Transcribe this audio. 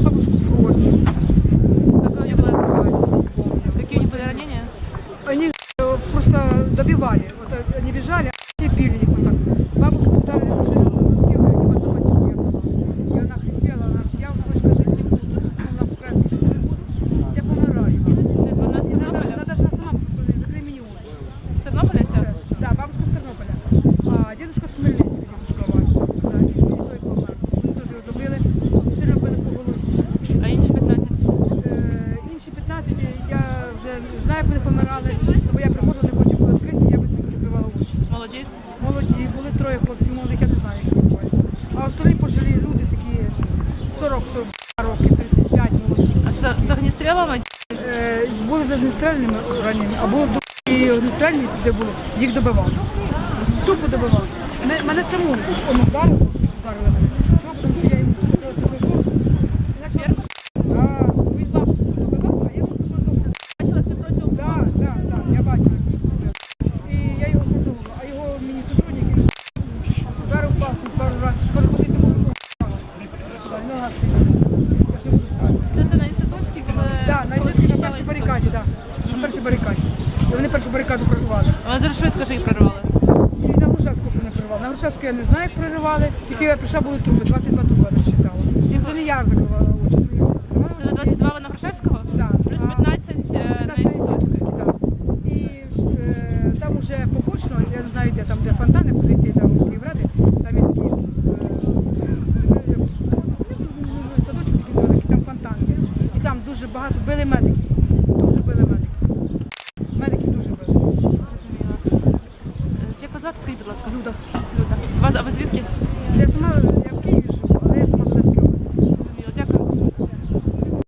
бабушку Фросю. Какое у них было? Какие у них были ранения? Они э, просто добивали. Вот э, они бежали, а они били Знаю, вони помирали, бо я приходила, не хочу було відкрити, я швидко закривала очі. Молоді? Молоді, були троє хлопців молодих, я не знаю, як звати. А остальні пожилі люди такі 40-40 років, 35 молоді. А з, з огнестрілами? Е, були за огнестрельними ранені, а було і огнестрельні, де було, їх добивали. Тупо добивали. Мене, саму ударило, ударили барикаді. І вони першу барикаду прорвали. Вони дуже швидко ж їх прорвали. І на Грушевську не прорвали. На Грушевську я не знаю, як проривали. Тільки я прийшла, були труби, 22 труби я насчитала. Всі вже я закривала очі. очі. 22 на Грушевського? Так. Плюс А 15 е, на інститутській. Так. І е, там уже побочно, я не знаю, де там, де фонтани, може йти там у Київради, там є такі е, е, садочок такий великий, там фонтан. І там дуже багато били медиків. Люда. Вас, а ви звідки? Я сама я в Києві живу.